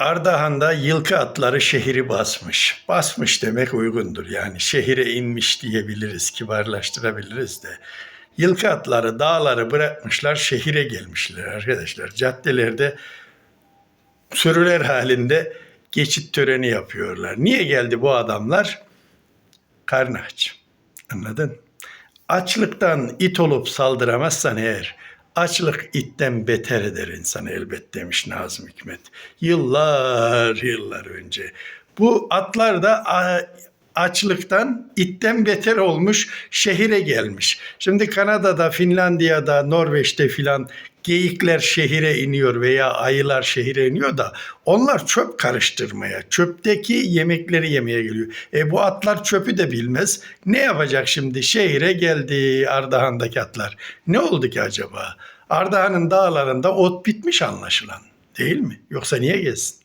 Ardahan'da yılkı atları şehri basmış. Basmış demek uygundur. Yani şehire inmiş diyebiliriz, kibarlaştırabiliriz de. Yılkı atları dağları bırakmışlar, şehire gelmişler arkadaşlar. Caddelerde sürüler halinde geçit töreni yapıyorlar. Niye geldi bu adamlar? Karnı aç. Anladın? Açlıktan it olup saldıramazsan eğer, açlık itten beter eder insanı elbet demiş Nazım Hikmet. Yıllar yıllar önce. Bu atlar da açlıktan itten beter olmuş şehire gelmiş. Şimdi Kanada'da, Finlandiya'da, Norveç'te filan geyikler şehire iniyor veya ayılar şehire iniyor da onlar çöp karıştırmaya, çöpteki yemekleri yemeye geliyor. E bu atlar çöpü de bilmez. Ne yapacak şimdi? Şehire geldi Ardahan'daki atlar. Ne oldu ki acaba? Ardahan'ın dağlarında ot bitmiş anlaşılan. Değil mi? Yoksa niye gelsin?